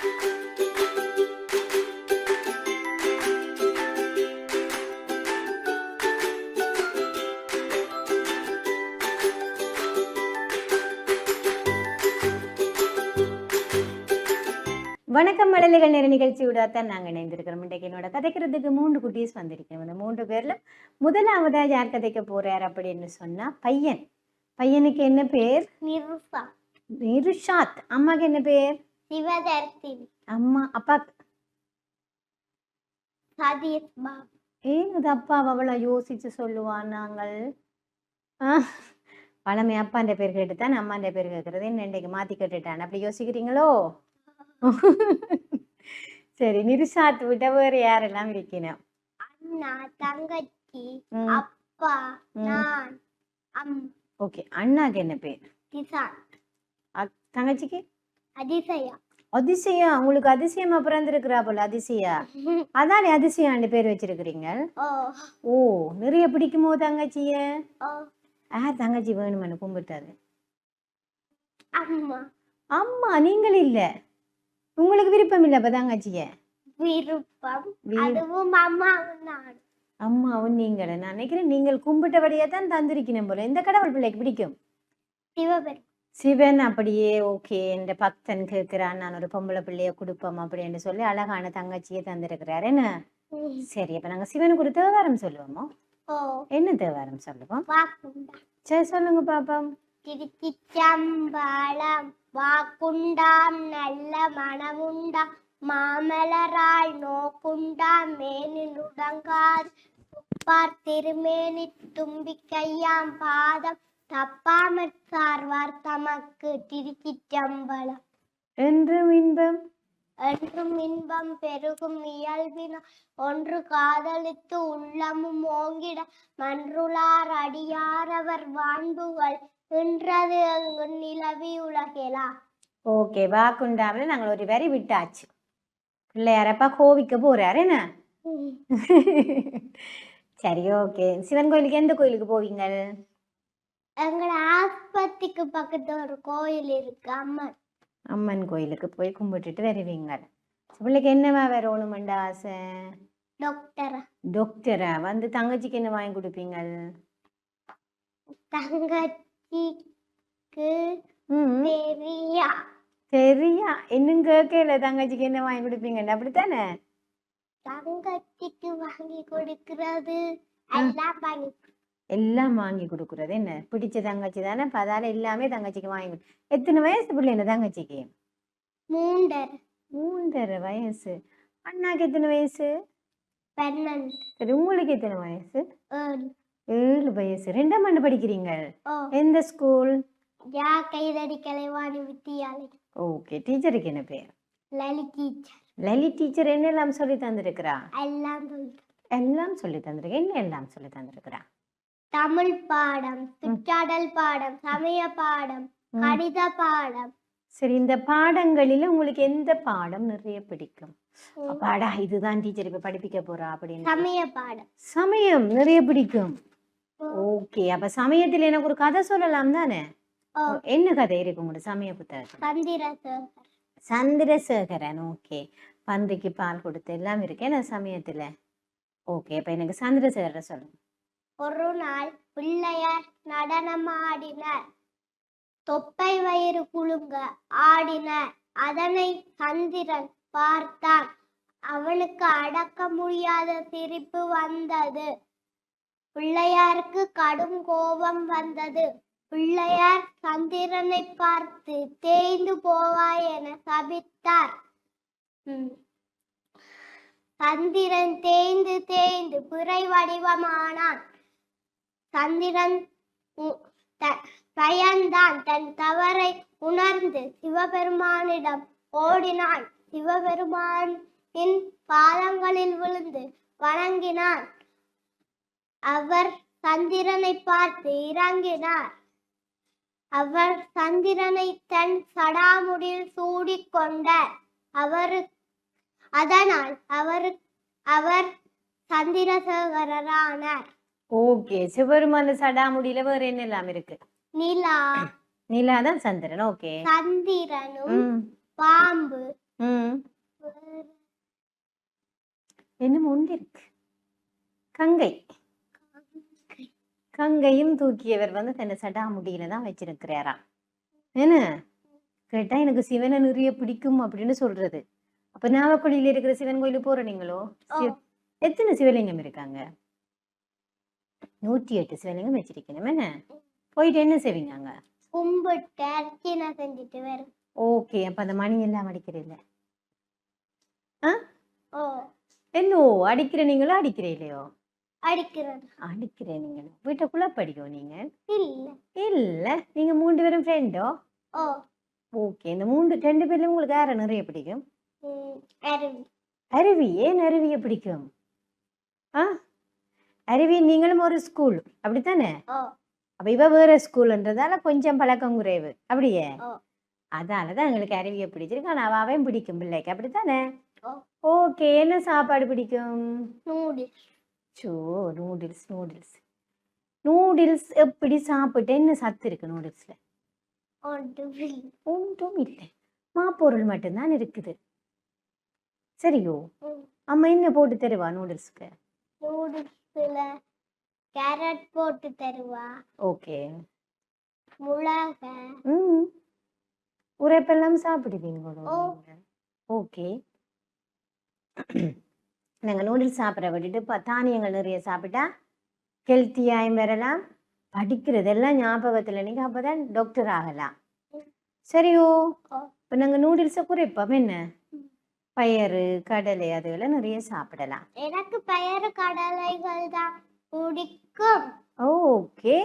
வணக்கம் மடலைகள் நேர நிகழ்ச்சியோட தான் நாங்கள் இணைந்திருக்கிறோம். இன்றைக்கு என்னோட கதைக்கிறதுக்கு மூன்று குட்டீஸ் வந்திருக்கோம் இந்த மூன்று பேர்ல முதலாவதா யார் கதைக்க போறார் அப்படின்னு சொன்னா பையன். பையனுக்கு என்ன பேர்? நிருபா நிருஷாத். அம்மாக்கு என்ன பேர்? அம்மா அப்பா. ஏன் இது அப்பா அவ்வளோ யோசிச்சு சொல்லுவான் நாங்கள்? பழமை அப்பான்ற பேர் கேட்டு தான் அம்மான்ற பேர் கேட்கறது என்ன இன்றைக்கு மாத்தி கேட்டுட்டான் அப்படி யோசிக்கிறீங்களோ? சரி நிருஷாத் விட்ட வேறு யாரெல்லாம் இருக்கணும் அண்ணா தங்கச்சி அப்பா. நான் ஓகே அண்ணாக்கு என்ன பேர்? தங்கச்சிக்கு? அதிசயா. அதிசயா உங்களுக்கு அதிசயமா பிறந்திருக்கிறா போல அதிசயா? அதானே அதிசயாண்டு பேர் வச்சிருக்கிறீங்க. ஓ நிறைய பிடிக்குமோ தங்கச்சிய? யார் தங்கச்சி வேணுமென்னு கும்பிட்டாரு. அம்மா. அம்மா நீங்கள் இல்ல. உங்களுக்கு விருப்பம் இல்ல அப்ப தங்கச்சிய? விருப்பம். அதுவும் அம்மாவும் அம்மாவும் நீங்கள் நான் நினைக்கிறேன் நீங்கள் கும்பிட்டபடியே தான் தந்திருக்கணும் போல. இந்த கடவுள் பிள்ளைக்கு பிடிக்கும். சிவபெருமான். சிவன் அப்படியே ஓகே இந்த பக்தன் கேட்கிறான் நான் ஒரு பொம்பளை பிள்ளைய கொடுப்போம் அப்படின்னு சொல்லி அழகான தங்கச்சியை தந்திருக்கிறாரு. என்ன? சரி அப்ப நாங்க சிவனுக்கு ஒரு தேவாரம் சொல்லுவோமோ? ஓ. என்ன தேவாரம் சொல்லுவோம்? சரி சொல்லுங்க பாப்போம். திருச்சிச்சம்பலம் வாக்குண்டாம் நல்ல மனமுண்டாம் மாமலரால் நோக்குண்டாம் மேனி நுடங்காது துப்பார் திருமேனி தும்பிக்கையாம் பாதம் தப்பாமற் சார்வார் தமக்கு திருச்சிச்சம்பலம் என்றும் இன்பம். என்றும் இன்பம் பெருகும் இயல்பின ஒன்று காதலித்து உள்ளமும் ஓங்கிட மன்றுளார் அடியாரவர் வான்புகள் இன்றது அங்கு நிலவி உலகெலா. ஓகே வாக்குண்டாமல் நாங்கள் ஒரு வரி விட்டாச்சு. பிள்ளையாரப்பா கோவிக்க போறாரு என்ன? சரி ஓகே. சிவன் கோயிலுக்கு எந்த கோயிலுக்கு போவீங்க எங்கள ஆஸ்பத்திரிக்கு பக்கத்துல ஒரு கோயில் இருக்கு அம்மன். அம்மன் கோயிலுக்கு போய் கும்பிட்டுட்டு வருவீங்க. பிள்ளைக்கு என்னவா வரணுமெண்டா ஆசை? டாக்டர். டாக்டரா? வந்து தங்கச்சிக்கு என்ன வாங்கி கொடுப்பீங்க? தங்கச்சிக்கு தெரியா. சரியா இன்னும் கேட்கல தங்கச்சிக்கு என்ன வாங்கி கொடுப்பீங்கன்னு. அப்படித்தானே? தங்கச்சிக்கு வாங்கி கொடுக்கிறது எல்லாம் வாங்கி எல்லாம் வாங்கி கொடுக்குறது. என்ன? பிடிச்ச தங்கச்சி தானே? அப்ப அதால எல்லாமே தங்கச்சிக்கு வாங்கி எத்தனை வயசு பிள்ளை என்ன தங்கச்சிக்கு? மூண்டர் மூன்றரை வயசு. அண்ணாக்கு எத்தனை வயசு? பன்னெண்டு. சரி உங்களுக்கு எத்தனை வயசு? ஏழு. வயசு. ரெண்டாம் ஆண்டு படிக்கிறீங்க? எந்த ஸ்கூல்? யா கைதடி கலைவாணி வித்தியாலயம் ஓகே. டீச்சருக்கு என்ன பேர்? லலி டீச்சர். லலி டீச்சர் என்னெல்லாம் சொல்லி தந்திருக்கிறா? எல்லாம் எல்லாம் சொல்லி தந்திருக்கேன் என்ன எல்லாம் சொல்லி தந்திருக்கிறா? தமிழ் பாடம் சுற்றாடல் பாடம் சமய பாடம். கணித பாடம். சரி இந்த பாடங்களில உங்களுக்கு எந்த பாடம் நிறைய பிடிக்கும்? அப்பாடா இதுதான் டீச்சர் இப்ப படிப்பிக்க போறா அப்படின்னு. சமய பாடம். சமயம் நிறைய பிடிக்கும். ஓகே அப்ப சமயத்துல எனக்கு ஒரு கதை சொல்லலாம் தானே. என்ன கதை இருக்கு உங்களோட சமய சந்திரசேகர் சந்திரசேகரன். ஓகே. பன்றிக்கு பால் கொடுத்து எல்லாம் இருக்கு என்ன சமயத்துல? ஓகே அப்ப எனக்கு சந்திரசேகர சொல்லுங்க. ஒரு நாள் பிள்ளையார் நடனமாடினர் தொப்பை வயிறு குலுங்க ஆடினர். அதனை சந்திரன் பார்த்தான். அவனுக்கு அடக்க முடியாத சிரிப்பு வந்தது. பிள்ளையாருக்கு கடும் கோபம் வந்தது. பிள்ளையார் சந்திரனை பார்த்து தேய்ந்து போவாய் என சபித்தார். சந்திரன் தேய்ந்து தேய்ந்து பிறை வடிவமானான். சந்திரன் உ- த- பயந்தான் தன் தவறை உணர்ந்து சிவபெருமானிடம் ஓடினான். சிவபெருமானின் பாதங்களில் விழுந்து வணங்கினான். அவர் சந்திரனை பார்த்து இறங்கினார். அவர் சந்திரனை தன் சடாமுடியில் சூடிக்கொண்டார் அவரு அதனால் அவரு அவர் சந்திரசேகரரானார். ஓகே. சிவபெருமான சடாமுடியில வேற என்னெல்லாம் இருக்கு? நிலா. நிலா தான் சந்திரன். ஓகே. சந்திரனும் பாம்பு. ம். இன்னும் ஒன்று இருக்கு? கங்கை. கங்கையும் தூக்கியவர் வந்து தன்னை சடா முடியில தான் வச்சிருக்கிறாராம் என்ன? கேட்டா எனக்கு சிவனை நிறைய பிடிக்கும் அப்படின்னு சொல்றது. அப்ப நாவக்குழியில இருக்கிற சிவன் கோயிலுக்கு போற நீங்களோ? எத்தனை சிவலிங்கம் இருக்காங்க? நூற்றி எட்டு சிவலிங்கம் வச்சிருக்கணும். என்ன? போயிட்டு என்ன செய்வீங்க? அங்க கும்பிட்டு அர்ச்சனை செஞ்சுட்டு வரும் ஓகே. அப்ப அந்த மணி எல்லாம் அடிக்கிறீல்ல ஓ. என்னோ அடிக்கிற நீங்களோ அடிக்கிற இல்லையோ? அடிக்கிறது அடிக்கிற நீங்களோ? வீட்டுக்குள்ள படிக்கும் நீங்க? இல்ல. இல்ல. நீங்க மூன்று பேரும் ஃப்ரெண்டோ ஓ? ஓகே. இந்த மூன்று ரெண்டு பேர்ல உங்களுக்கு யாரை நிறைய பிடிக்கும்? அருவி. அருவி? ஏன் அருவியை பிடிக்கும்? ஆ? அருவி நீங்களும் ஒரு ஸ்கூல் அப்படித்தானே? அப்ப இவ வேற ஸ்கூல்ன்றதால கொஞ்சம் பழக்கம் குறைவு. அப்படியே. அதாலதான் எங்களுக்கு அருவியை பிடிச்சிருக்கு. ஆனா அவன் பிடிக்கும் பிள்ளைக்கு. அப்படித்தானே. ஓகே என்ன சாப்பாடு பிடிக்கும்? Noodles so noodles noodles noodles எப்படி சாப்பிட்டு என்ன சத்து இருக்கு நூடுல்ஸ்ல ஒன்றும் இல்லை மாப்பொருள் மட்டும்தான் இருக்குது. சரியோ. அம்மா என்ன போட்டு தருவா நூடுல்ஸ்க்கு நூடுல்ஸ்ல கேரட் போட்டு தருவா. ஓகே. மிளகா ம் உரைப்பெல்லாம் சாப்பிடுவீங்களோ. ஓகே. நாங்கள் நூடுல்ஸ் சாப்பிட்ற விட்டுட்டு இப்போ தானியங்கள் நிறைய சாப்பிட்டா ஹெல்த்தியாயும் வரலாம். படிக்கிறதெல்லாம் ஞாபகத்தில் நீங்கள் அப்போ தான் டாக்டர் ஆகலாம் சரியோ. இப்போ நாங்கள் நூடுல்ஸை குறைப்போம். என்ன. பயறு கடலை அதுகளை நிறைய சாப்பிடலாம். எனக்கு பயறு கடலைகள் தான் பிடிக்கும். ஓகே.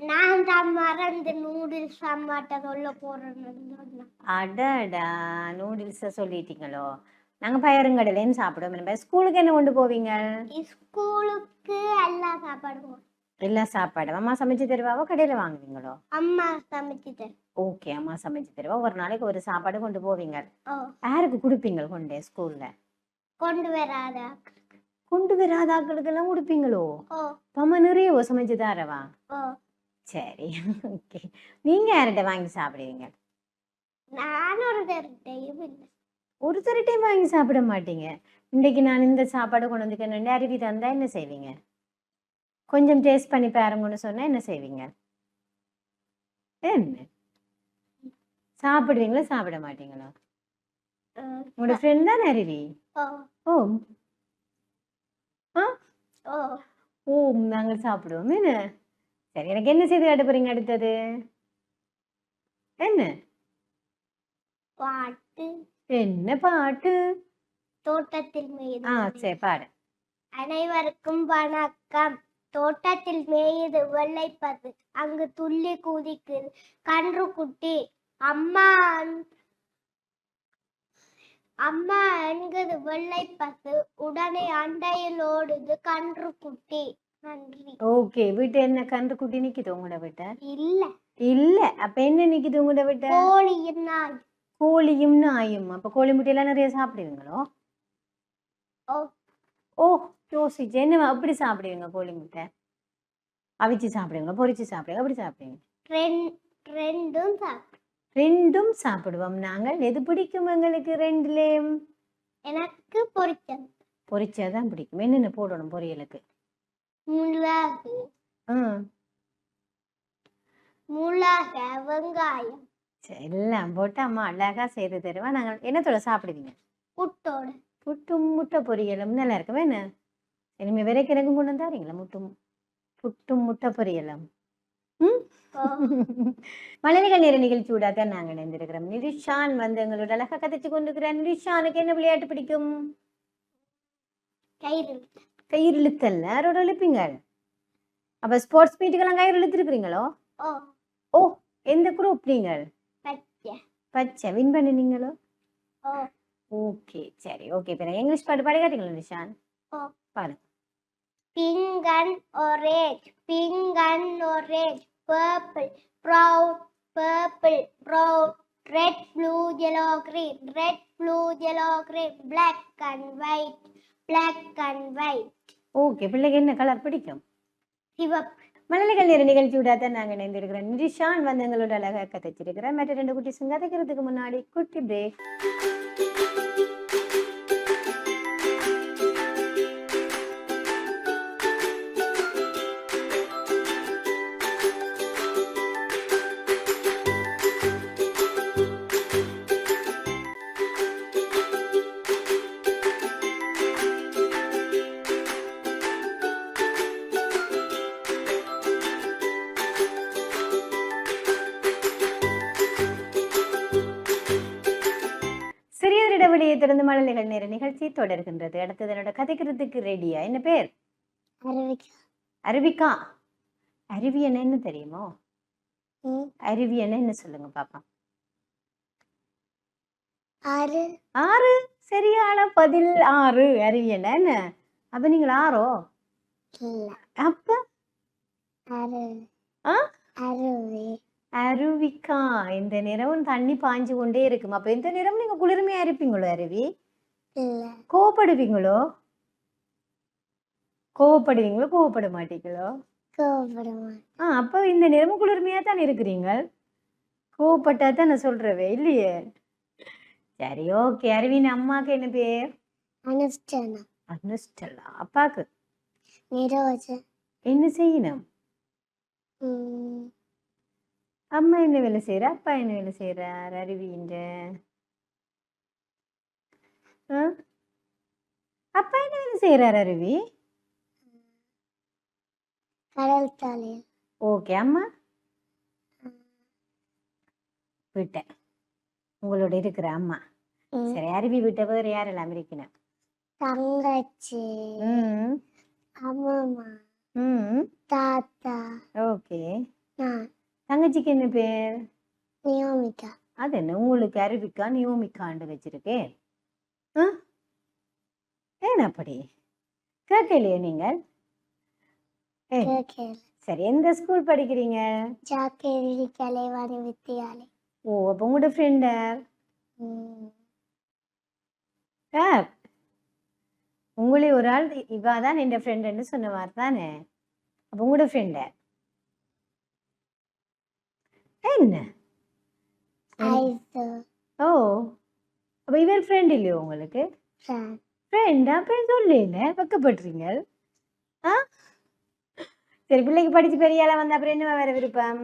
நான் தான் மறந்து நூடுல்ஸ் அம்மாட்ட சொல்ல போறேன்னு. அடடா நூடுல்ஸை சொல்லிட்டீங்களோ? நாங்கள் பயறுங்கடலையும் சாப்பிடுவோம். ஸ்கூலுக்கு என்ன கொண்டு போவீங்க? ஸ்கூலுக்கு எல்லாம் சாப்பாடுவோம் எல்லா சாப்பாடு அம்மா சமைச்சு தருவாவோ கடையில் வாங்குவீங்களோ? அம்மா சமைச்சு தரும் ஓகே அம்மா சமைச்சு தருவா. ஒரு நாளைக்கு ஒரு சாப்பாடு கொண்டு போவீங்க. ஓ. யாருக்கு கொடுப்பீங்க கொண்டு ஸ்கூல்ல? கொண்டு வராத? கொண்டு வராத? ஆட்களுக்கெல்லாம் கொடுப்பீங்களோ? ஓ. அம்மா நிறைய சமைச்சு தரவா? ஓ. சரி ஓகே. நீங்க யார்கிட்ட வாங்கி சாப்பிடுவீங்க? நான் ஒரு ஒரு வாங்கி சாப்பிட மாட்டீங்க. இன்னைக்கு நான் இந்த சாப்பாடு கொண்டு வந்துக்கணும் அருவி தந்தா என்ன செய்வீங்க? கொஞ்சம் டேஸ்ட் பண்ணி பாருங்கன்னு சொன்னா என்ன செய்வீங்க? என்ன? சாப்பிடுவீங்களா சாப்பிட மாட்டீங்களா? உங்களோட ஃப்ரெண்ட் தான் அருவி ஓ. ஓ. நாங்கள் சாப்பிடுவோம். என்ன? சரி எனக்கு என்ன செய்து காட்ட போறீங்க அடுத்தது? என்ன? பாட்டு. என்ன பாட்டு? தோட்டத்தில் மேயுது ஆ. சரி பாடு. அனைவருக்கும் வணக்கம். தோட்டத்தில் மேயுது வெள்ளைப்பது அங்கு துள்ளி குதிக்குது. கன்று குட்டி அம்மா அன்- அம்மா என்கிறது வெள்ளைப்பசு உடனே அண்டையில் ஓடுது கன்று குட்டி. நன்றி. ஓகே வீட்டு என்ன கன்று குட்டி நிக்குது உங்களோட வீட்டை? இல்ல. இல்ல அப்ப என்ன நிக்குது உங்களோட வீட்டை? கோழியின் நாய் கோழியும் நாயும். அப்ப கோழி முட்டையெல்லாம் நிறைய சாப்பிடுவீங்களோ? ஓ. ஓ யோசிச்சு. என்ன அப்படி சாப்பிடுவீங்க கோழி முட்டை? அவிச்சு சாப்பிடுவீங்க பொரிச்சு சாப்பிடுவீங்க அப்படி சாப்பிடுவீங்க? ரெண்- ரெண்டும் சாப்பிடும் ரெண்டும் சாப்பிடுவோம். நாங்கள் எது பிடிக்கும் எங்களுக்கு ரெண்டுலேயும் எனக்கு பொரிச்சது பொரிச்சாதான் பிடிக்கும். என்னென்ன போடணும் பொரியலுக்கு? மிளகு மிளகு வெங்காயம். எல்லாம் போட்டு அம்மா அழகா செய்து தருவா. நாங்கள் என்னத்தோட சாப்பிடுவீங்க? புட்டோட. புட்டும் முட்டை பொரியலும் நல்லா இருக்குமே என்ன? இனிமே எனக்கும் கொண்டு வந்தாரீங்களா முட்டும் புட்டும் முட்டை பொரியலும்? ம்? ஓ, மலைகள் நேர நிகழ்ச்சியோட தான் நாங்கள் இணைந்திருக்கிறோம் நிதிஷான் வந்து எங்களோட அழகா கதைச்சு கொண்டிருக்கிறார் நிதிஷானுக்கு என்ன விளையாட்டு பிடிக்கும் கயிறு கயிறு இழுத்தல்ல யாரோட இழுப்பீங்க அப்ப ஸ்போர்ட்ஸ் மீட்டுக்கெல்லாம் கயிறு இழுத்துருக்கிறீங்களோ ஓ ஓ எந்த குரூப் நீங்கள் பச்சை பச்சை வின் பண்ணினீங்களோ ஓ ஓகே சரி ஓகே இப்போ இங்கிலீஷ் பாட்டு பாடி காட்டுங்களா நிஷான் ஓ பாருங்க pink and orange, pink and orange, purple, brown, purple, brown, red, blue, yellow, green, red, blue, yellow, green, black and white, black and white, okay பிள்ளைக்கு என்ன கலர் பிடிக்கும்? சிவப்பு. மழலைகள் நேர நிகழ்ச்சியோட தான் நாங்கள் இணைந்திருக்கிறோம். நிதிஷான் வந்து எங்களோட அழகா கதைச்சிருக்கிறேன் மற்ற ரெண்டு குட்டி கதைக்கிறதுக்கு முன்னாடி குட்டி பிரேக் இடைவெளியை தொடர்ந்து மழலைகள் நேர நிகழ்ச்சி தொடர்கின்றது. அடுத்தது என்னோட கதைக்கிறதுக்கு ரெடியா என்ன பேர்? அரவிக்கா அருவிகா. அருவி என்ன தெரியுமோ? ம். அருவி என்ன சொல்லுங்க பாப்பா ஆறு. ஆறு? சரியான பதில். ஆறு. அருவி என்ன? அப்ப நீங்கள் ஆறோ? அப்ப? அரு ஆ? அருவி அருவிக்கா இந்த நிறம் தண்ணி பாஞ்சு கொண்டே இருக்கும். அப்ப இந்த நிறம் நீங்க குளிர்மையா இருப்பீங்களோ அருவி? கோவப்படுவீங்களோ? கோவப்படுவீங்களோ கோவப்பட மாட்டீங்களோ? ஆ அப்போ இந்த நிறமும் குளிர்மையா தான் இருக்கிறீங்க? கோவப்பட்டா தான் நான் சொல்றவே இல்லையே? சரி ஓகே. அரவின் அம்மாக்கு என்ன பேர்? அனுஷ்டானா. அனுஷ்டலா அப்பாக்கு? என்ன செய்யணும்? அம்மா என்ன வேலை செய்யற அப்பா என்ன வேலை செய்யறார் அருவின்ற ஆ? அப்பா என்ன வேலை செய்யறார் அருவி? கடல் ஓகே அம்மா? விட்டேன் உங்களோட இருக்கிற அம்மா. சரி அருவி விட்ட வேறு யாரெல்லாம் இருக்கணும் தங்கச்சி. அம்மா தாத்தா. ஓகே. நான். தங்கச்சிக்கு என்ன பேர்? நியோமிகா. அது என்ன? உங்களுக்கு அருவிக்கா நியோமிக்காண்டு வச்சிருக்கேன் ஆ? ஏன் அப்படி? கேட்கலையே நீங்கள்? சரி எந்த ஸ்கூல் படிக்கிறீங்க? ஜாக்கேரி கலைவாணி வித்தியாலய் ஓ அப்போ உங்களோட ஃப்ரெண்டு ம். யார்? உங்களே ஒரு ஆள் இவா தான் என் ஃப்ரெண்டுன்னு சொன்ன மாதிரி தானே? அப்போ உங்களோட ஃப்ரெண்டு என்ன ஓ அப்போ இவர் ஃப்ரெண்ட் இல்லையோ உங்களுக்கு? ஃப்ரெண்டா போய் சொல்லல வெக்கப்படுறீங்க. ஆ? சரி பிள்ளைக்கு படிச்சு பெரிய ஆளா வந்தா அப்புறம் என்ன வேற விருப்பம்?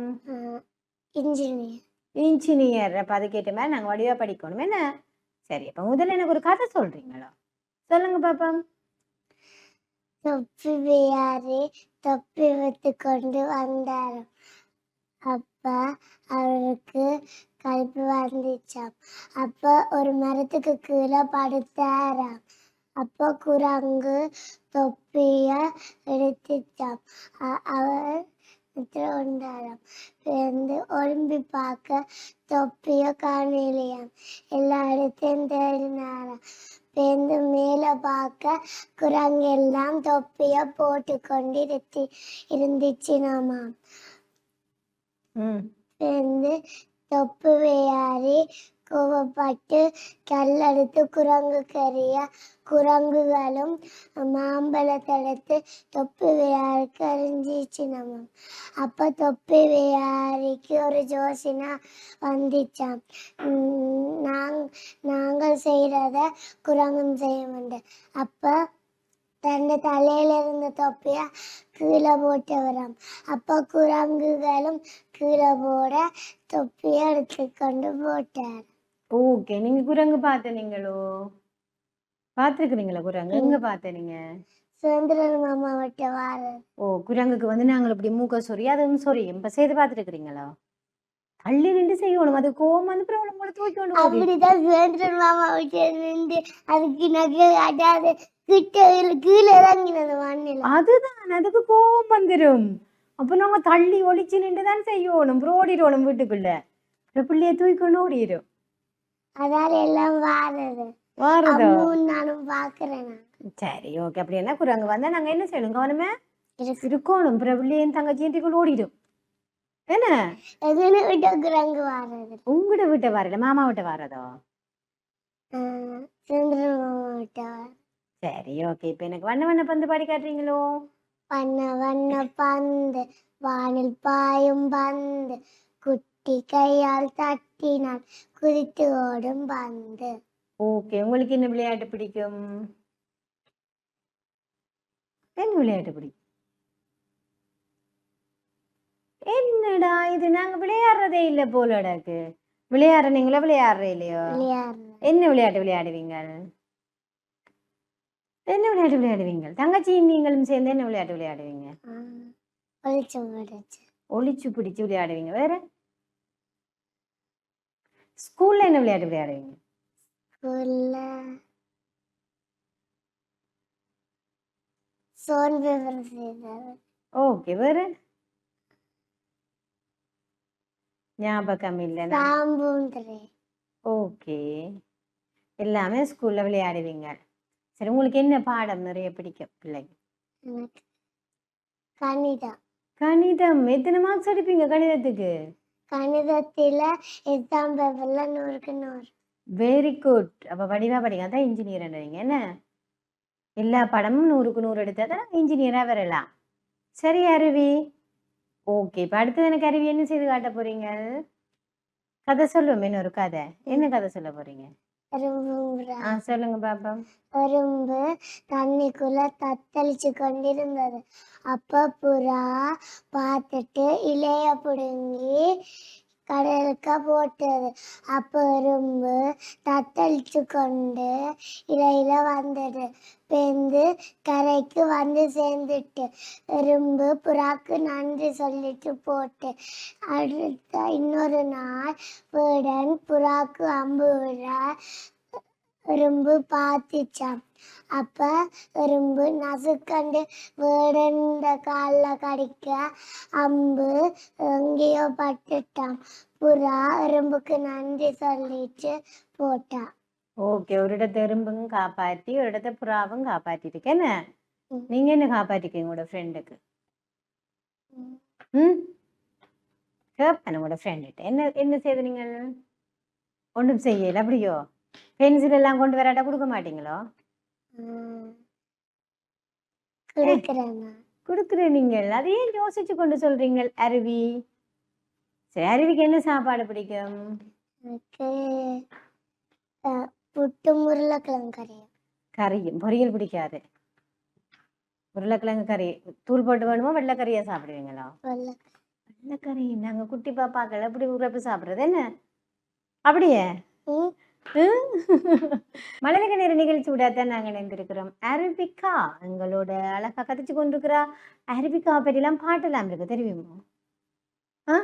இன்ஜினியர் இன்ஜினியர் அப்போ அது கேட்ட மாதிரி நாங்கள் வடிவா படிக்கணும். என்ன? சரி அப்போ முதல்ல எனக்கு ஒரு கதை சொல்றீங்களா? சொல்லுங்க பாப்போம். தொப்பி வியாரி தொப்பி வைத்து கொண்டு வந்தார் அப்போ அவருக்கு கல்வி வந்துச்சாம். அப்ப ஒரு மரத்துக்கு கீழே படுத்தாராம். அப்போ குரங்கு தொப்பிய எடுத்துச்சாம். அவர் உண்டாராம் வந்து ஒளிம்பி பார்க்க தொப்பிய காணலையாம். எல்லா இடத்தையும் தேடினாராம். பேருந்து மேலே பார்க்க குரங்கெல்லாம் தொப்பியை போட்டு கொண்டு இருத்தி சேர்ந்து தொப்பு வேயாரி கோவப்பட்டு கல்லெடுத்து குரங்கு கறிய குரங்குகளும் மாம்பழத்தெடுத்து தொப்பி வியாரிக்கு அறிஞ்சிச்சு நம்ம. அப்போ தொப்பி வியாரிக்கு ஒரு ஜோசினா வந்துச்சாம். உம் நாங் நாங்கள் செய்கிறத குரங்கும் செய்ய வேண்டும் அப்போ தன் தலையில இருந்த தொப்பிய கீழே போட்டவராம். அப்போ குரங்குகளும் கீழே போட தொப்பியை எடுத்துக்கொண்டு போட்டார். ஓகே நீங்க குரங்கு பார்த்தனீங்களோ பார்த்துருக்குறீங்களா குரங்கு? எங்க பார்த்தனீங்க சுதந்திரன் மாமா விட்ட வார ஓ குரங்குக்கு வந்து நாங்கள் இப்படி மூக்க சொறி அதுவும் சொறி. இப்போ செய்து பார்த்துருக்குறீங்களா தள்ளி நின்று செய்யணும் அது கோவம் வந்து அப்புறம் உங்களை தூக்கி கொண்டு. அப்படிதான் சுதந்திரன் மாமா விட்டு நின்று அதுக்கு நகை அடாது கிட்ட கீழே இறங்கினது மண்ணில் அதுதான் அதுக்கு கோவம் வந்துடும் அப்போ நாங்க தள்ளி ஒளிச்சு நின்று தான் செய்யணும் ஓடிடணும் வீட்டுக்குள்ள பிள்ளைய தூக்கி கொண்டு ஓடிடும் அதால எல்லாம் வாரது வாருதோ நானும் பாக்குறேன். சரி ஓகே அப்படி என்ன குரங்கு வந்தா நாங்க என்ன செய்யணும் கவனமே இருக்கு. இருக்கணும் அப்புறம் பிள்ளையும் தங்கச்சியும் தூக்கி ஓடிடும் என்ன உங்களோட வீட்டை வரல மாமா வீட்டை வரதோ சரி ஓகே இப்போ எனக்கு வண்ண வண்ண பந்து பாடி காட்டுறீங்களோ? வண்ண வண்ண பந்து வானில் பாயும் பந்து குட்டி கையால் தட்டினால் குதித்து ஓடும் பந்து. ஓகே உங்களுக்கு என்ன விளையாட்டு பிடிக்கும்? என்ன விளையாட்டு பிடிக்கும்? என்னடா இது நாங்க விளையாடுறதே இல்ல போலடாக்கு விளையாடுறீங்களா விளையாடுறே இல்லையோ விளையாடுற என்ன விளையாட்டு விளையாடுவீங்க என்ன விளையாட்டு விளையாடுவீங்க தங்கச்சி நீங்களும் சேர்ந்து என்ன விளையாட்டு விளையாடுவீங்க ஆஹ் ஒளிச்சு போடுச்சு ஒளிச்சு பிடிச்சு விளையாடுவீங்க வேற ஸ்கூல்ல என்ன விளையாட்டு விளையாடுவீங்க ஸ்கூல்ல சோன் பேப்பர் செய்தவர் ஓகே வேறு ஞாபகம் இல்லைனா சாம்பூந்திரி ஓகே. எல்லாமே ஸ்கூல்ல விளையாடுவீங்க. சரி உங்களுக்கு என்ன பாடம் நிறைய பிடிக்கும் பிள்ளைங்க கணிதம். கணிதம். எத்தனை மார்க்ஸ் எடுப்பீங்க கணிதத்துக்கு? கணிதத்தில் எக்ஸாம் பேப்பர்ல நூறுக்கு நூறு. வெரி குட் அப்போ வடிவா படிங்க. அதான் இன்ஜினியர் என்ன? எல்லா படமும் நூறுக்கு நூறு எடுத்தா தான் இன்ஜினியராக வரலாம். சரி அருவி. ஓகே இப்போ அடுத்தது எனக்கு அருவி என்ன செய்து காட்ட போறீங்க? கதை சொல்லுவோம் இன்னொரு கதை. என்ன கதை சொல்ல போறீங்க? ஆ சொல்லுங்க பாப்பா. எறும்பு தண்ணிக்குள்ள தத்தளிச்சு கொண்டிருந்தது. அப்ப புறா பார்த்துட்டு இலைய பிடுங்கி கடலுக்கு போட்டது. அப்போ எறும்பு தத்தளிச்சு கொண்டு இலையில வந்தது. பேந்து கரைக்கு வந்து சேர்ந்துட்டு எறும்பு புறாக்கு நன்றி சொல்லிட்டு போட்டு அடுத்த இன்னொரு நாள் வேடன் புறாக்கு அம்பு விட எறும்பு பார்த்துச்சான் அப்ப எறும்பு நசுக்கண்டு வேடந்த காலில் கடிக்க அம்பு எங்கேயோ பட்டுட்டான் புறா எறும்புக்கு நன்றி சொல்லிட்டு போட்டான் ஓகே ஒரு இடத்த எறும்பும் காப்பாற்றி ஒரு இடத்த புறாவும் காப்பாற்றிட்டு என்ன. நீங்க என்ன காப்பாற்றிக்கீங்க உங்களோட ஃப்ரெண்டுக்கு ம். கேட்பேன் உங்களோட ஃப்ரெண்டுகிட்ட என்ன என்ன செய்து நீங்கள்? ஒன்றும் செய்யல அப்படியோ? பென்சில் எல்லாம் கொண்டு வராட்டா கொடுக்க மாட்டீங்களோ? கொடுக்குறேன் நீங்கள். அதையே யோசிச்சு கொண்டு சொல்றீங்க அருவி? சரி அருவிக்கு என்ன சாப்பாடு பிடிக்கும்? புட்டு உருளைக்கிழங்கு கறியும் கறியும். பொரியல் பிடிக்காது. உருளைக்கிழங்கு கறி. தூள் போட்டு வேணுமோ வெள்ளைக்கறியா சாப்பிடுவீங்களா? வெள்ளை வெள்ளைக்கறி. நாங்கள் குட்டி பாப்பாக்கள் எப்படி உறப்பு சாப்பிட்றது என்ன? அப்படியே? ம். மழலைக்கு நேர நிகழ்ச்சி விடாதான் நாங்கள் இணைந்திருக்கிறோம். அரபிக்கா எங்களோட அழகா கதைச்சு கொண்டிருக்கிறா. அரபிக்கா பற்றிலாம் பாட்டெல்லாம் இருக்கு தெரியுமா? ஆ?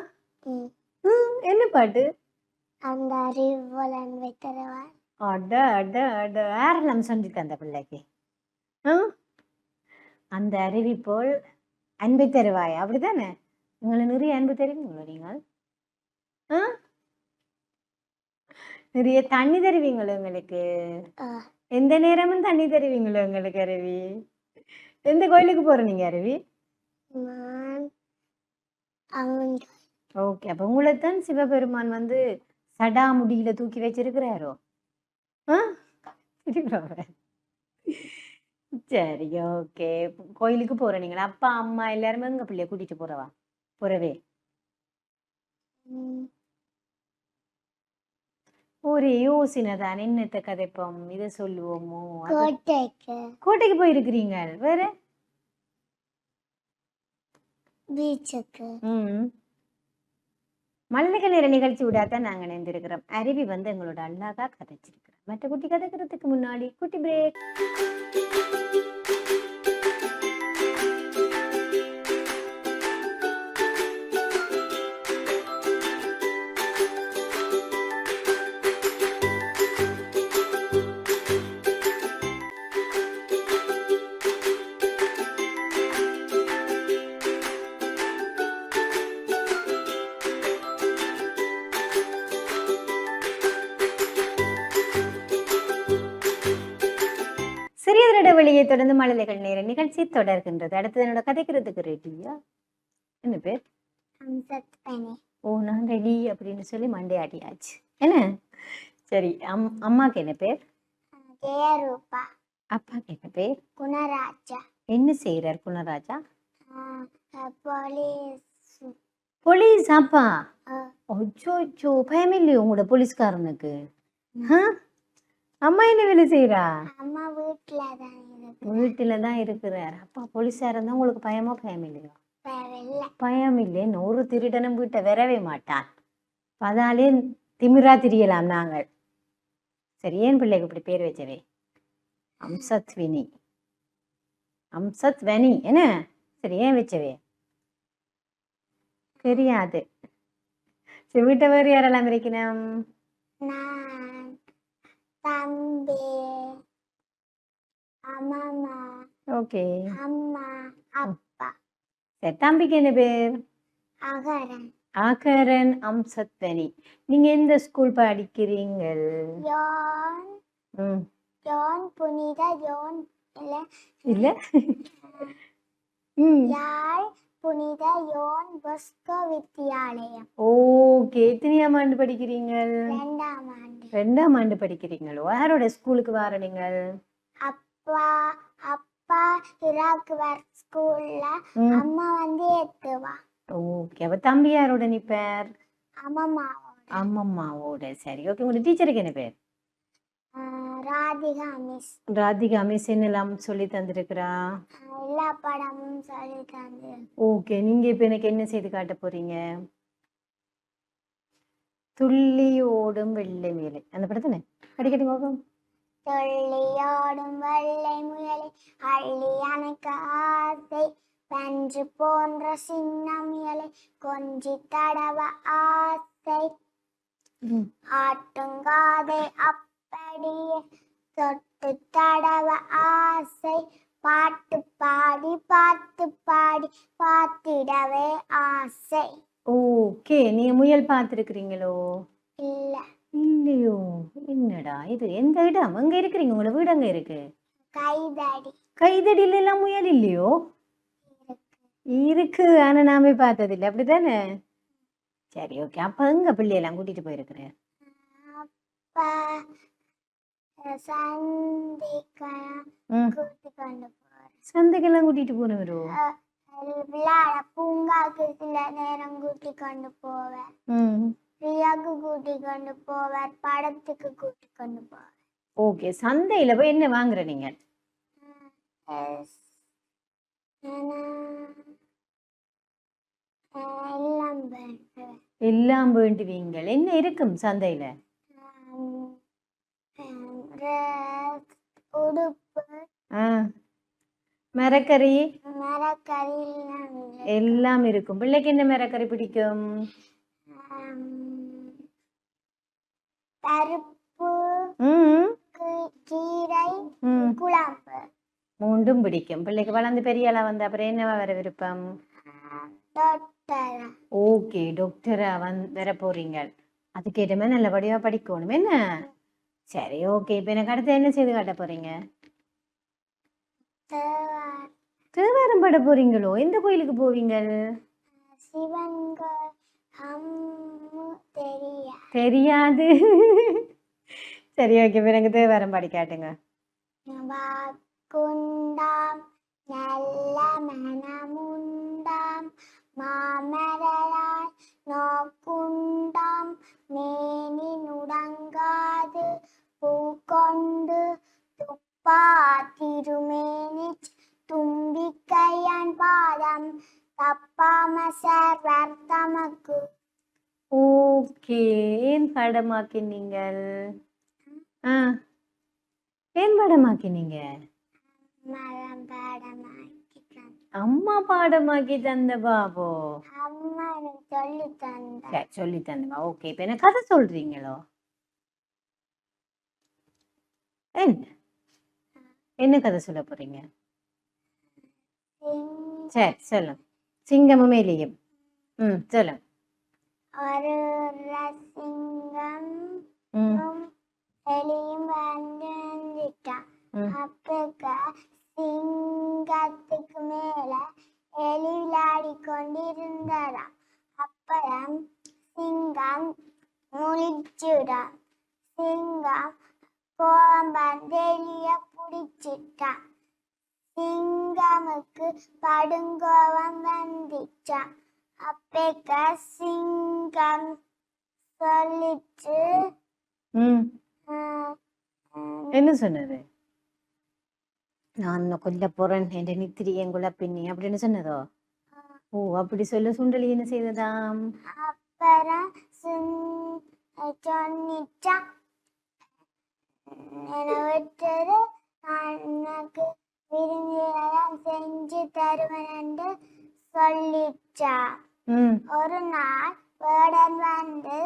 என்ன பாட்டு? அந்த அறிவு போல அன்பை தருவார் அட அட அட. யாரெல்லாம் சொல்லிருக்கு அந்த பிள்ளைக்கு. அந்த அருவி போல் அன்பை தருவாய்? அப்படிதானே உங்களுக்கு நிறைய அன்பு தருவீங்களோ நீங்கள்? ஆ? நிறைய தண்ணி தருவீங்களோ உங்களுக்கு. எந்த நேரமும் தண்ணி தருவீங்களோ உங்களுக்கு அருவி? எந்த கோயிலுக்கு போற நீங்க அருவி ஓகே அப்ப உங்களைத்தான் சிவபெருமான் வந்து சடா முடியில தூக்கி வச்சிருக்கிறாரோ? சரி ஓகே. கோயிலுக்கு போற நீங்களா அப்பா அம்மா எல்லாருமே எங்க பிள்ளைய கூட்டிட்டு போறவா? போறவே? ஒரே யோசனை தான் என்னத்த கதைப்போம்? இதை சொல்லுவோமோ? கோட்டைக்கு. கோட்டைக்கு போயிருக்கிறீங்க. வேற? பீச்சுக்கு. ம். மல்லிகை நேர நிகழ்ச்சி விடாதான் நாங்க இணைந்திருக்கிறோம். அருவி வந்து எங்களோட அழகா கதைச்சிருக்கிறோம். மற்ற குட்டி கதைக்கிறதுக்கு முன்னாடி குட்டி பிரேக் மழலைகள் நேர நிகழ்ச்சி தொடர்கின்றது. அடுத்தது என்னோட கதைக்கிறதுக்கு ரெடியா என்ன பேர்? ஓ நான் ரெடி அப்படின்னு சொல்லி மண்டே ஆட்டியாச்சு என்ன? சரி அம் அம்மாக்கு என்ன பேர்? ஜெயரூபா. அப்பாக்கு என்ன பேர்? குணராஜா. என்ன செய்கிறார் குணராஜா? Police police. அப்பா. அச்சோ பயம் இல்லையோ உங்களோட போலீஸ்காரனுக்கு? அம்மா என்ன வேலை செய்கிறா அம்மா வீட்டில் வீட்டில தான் இருக்கிறார். அப்பா போலீஸாக இருந்தால் உங்களுக்கு பயமோ? பயம் இல்லையோ பயம் இல்லைன்னு ஒரு திருடனும் வீட்டை வரவே மாட்டான் அதாலே திமிரா திரியலாம் நாங்கள். சரி ஏன் பிள்ளைக்கு இப்படி பேர் வச்சவே? அம்சத் வினி அம்சத் வனி என்ன? சரி ஏன் வச்சவே? தெரியாது. சரி வீட்டை வேறு யாரெல்லாம் இருக்கணும் தம்பி. அம்மா ஓகே. அம்மா அப்பா. சரி தம்பிக்கு என்ன பேர்? அகரன் ஆகரன் அம்சத்வனி நீங்க எந்த ஸ்கூல் படிக்கிறீங்கள்? யோன். ம். யோன் புனித யோன் இல்ல. இல்ல. ம். யாழ் புனித யோன் பொஸ்கோ வித்தியாலயம். ஓகே. எத்தனையாம் ஆண்டு படிக்கிறீங்கள்? இரண்டாம் ஆண்டு. ரெண்டாம் ஆண்டு படிக்கிறீங்களோ. யாரோட ஸ்கூலுக்கு வர நீங்கள்? அப்பா அப்பா இராக்கு வர் ஸ்கூல்ல. அம்மா வந்து ஏத்துவா. ஓகே அப்ப தம்பி யாரோட நிப்பார் அம்மாவோட அம்மம்மாவோட. சரி ஓகே உங்க டீச்சருக்கு என்ன பேர்? ராதிகா மிஸ். ராதிகா மிஸ் என்னெல்லாம் சொல்லி தந்திருக்கிறா? எல்லா படமும் சொல்லி தந்து ஓகே நீங்க இப்ப எனக்கு என்ன செய்து காட்ட போறீங்க? துள்ளி ஓடும் வெள்ளை மேலே. அந்த படத்தானே அடிக்கடி பார்ப்போம் தொள்ளியோடும் வெள்ளை முயலை அள்ளி அணைக்க ஆசை. பன்று போன்ற சின்ன முயலை கொஞ்சி தடவ ஆசை. ஆட்டுங்காதை அப்படியே தொட்டு தடவ ஆசை. பாட்டு பாடி பார்த்து பாடி பார்த்திடவே ஆசை. ஓகே நீங்க முயல் பார்த்துருக்கிறீங்களோ? இல்ல. இல்லையோ என்னடா இது? எந்த இடம்? அங்க இருக்கிறீங்க உங்களோட வீடு அங்க இருக்கு. கைதடி. கைதடியில எல்லாம் முயல் இல்லையோ? இருக்கு ஆனா நாமே பார்த்தது இல்லை அப்படிதானே சரி ஓகே. அப்ப எங்க பிள்ளையெல்லாம் கூட்டிட்டு போயிருக்கிறேன் சந்தைக்கெல்லாம் கூட்டிட்டு போனவரோ? விளையாட பூங்காக்கு சில நேரம் கூட்டி கொண்டு போவேன். பிரியாக்கு கூட்டி கொண்டு போவார் படத்துக்கு கூட்டி கொண்டு போவார். ஓகே சந்தையில போய் என்ன வாங்குற நீங்க? எல்லாம் வேண்டுவீங்கள். என்ன இருக்கும் சந்தையில? உடுப்பு. மரக்கறி? மரக்கறி. எல்லாம் இருக்கும். பிள்ளைக்கு என்ன மரக்கறி பிடிக்கும்? பருப்பு கீரை குழம்பு. மூண்டும் பிடிக்கும். பிள்ளைக்கு வளர்ந்து பெரிய ஆளா வந்து அப்புறம் என்னவா வர விருப்பம்? ஓகே டாக்டரா வந் வர போறீங்க. அதுக்கேற்ற மாதிரி நல்லபடியா படிக்கணும். என்ன? சரி ஓகே இப்போ எனக்கு அடுத்து என்ன செய்து காட்ட போறீங்க? தேவார் தேவாரம் பாட போறீங்களோ? எந்த கோயிலுக்கு போவீங்க? தெரியா தெரியாது. சரி ஓகே இப்போ எனக்கு தேவாரம் பாடி காட்டுங்க. வாக்குண்டாம் நல்ல மனமுண்டாம் மாமரராய் நோக்குண்டாம் மேனி நுடங்காது பூக்கொண்டு துப்பா திருமேனி தும்பிக்கையன் பாதம் தப்பாம சேர்வர் தமக்கு ஓகே. ஏன் பாடமாக்கினீங்கள்? ஆ. ஏன் பாடமாக்கினீங்க? அம்மா பாடமாக்கி தந்த. பாபோ? சொல்லி தந்தா. சொல்லி தந்தவா ஓகே. இப்போ என்ன கதை சொல்றீங்களோ? என்ன என்ன கதை சொல்ல போறீங்க? சரி சொல்லுங்க. சிங்கமும் எலியும் ம் சொல்லுங்க ஒரு ரசிங்கம் ம் எலியும் வந்து வந்துட்டான் ம் அப்பக்க சிங்கத்துக்கு மேல எலி விளையாடி கொண்டிருந்தாராம் அப்புறம் சிங்கம் முழிச்சுடான் சிங்கம் கோபம் வந்து எலிய பிடிச்சிட்டான் சிங்கமுக்கு படுங்கோபம் வந்துச்சான் அப்பக்க சிங்கம் சொல்லிச்சு என்ன சொன்னது? நான் கொல்ல போறேன். என்ற நித்திரியன் குழப்பின்னி அப்படின்னு சொன்னதோ? ஓ அப்படி சொல்ல சுண்டலி என்ன செய்ததாம்? அப்புறம் சுன்- சொன்னிச்சான் என்னை விட்டுரு நான் விரும்பியதான் செஞ்சு தருவேன் என்று சொல்லிச்சா ஒரு நாள் வேடன் வந்து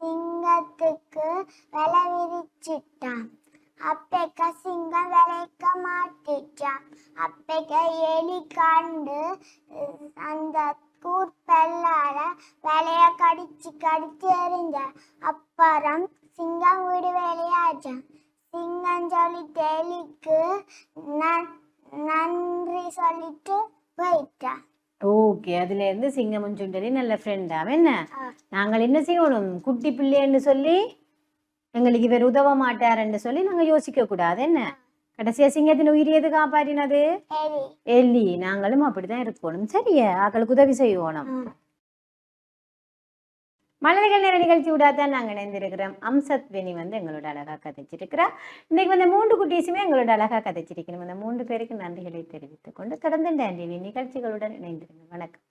சிங்கத்துக்கு வலை விரிச்சிட்டான். அப்பைக்க சிங்கம் விளைக்க மாட்டிச்சான் அப்பைக்க எலி கண்டு அந்த கூர்பெல்லால விளைய கடிச்சு கடிச்சு எறிஞ்ச. அப்புறம் சிங்கம் வீடு வேலையாச்சான் எலிக்கு நன்- நன்றி சொல்லிட்டு போயிட்டான் ஓகே அதுல இருந்து சிங்கமும் சுண்டலி நல்ல ஃப்ரெண்டாம் என்ன. நாங்கள் என்ன செய்யணும்? குட்டி பிள்ளைன்னு சொல்லி எங்களுக்கு இவர் உதவ மாட்டாருன்னு சொல்லி நாங்க யோசிக்க கூடாது என்ன? கடைசியா சிங்கத்தின் உயிர் எது காப்பாற்றினது? எலி. எல்லி நாங்களும் அப்படிதான் இருக்கணும். சரியா ஆக்களுக்கு உதவி செய்யணும். மலர்கள் நேர நிகழ்ச்சி விடாதான் நாங்கள் இணைந்திருக்கிறோம். அம்சத் வெனி வந்து எங்களோட அழகாக கதைச்சிருக்கிறா இன்னைக்கு வந்து மூன்று குட்டீஸுமே எங்களோட அழகாக கதைச்சிருக்கணும். அந்த மூன்று பேருக்கு நன்றிகளை தெரிவித்துக் கொண்டு தொடர்ந்து டேண்டிவி நிகழ்ச்சிகளுடன் இணைந்திருங்க வணக்கம்.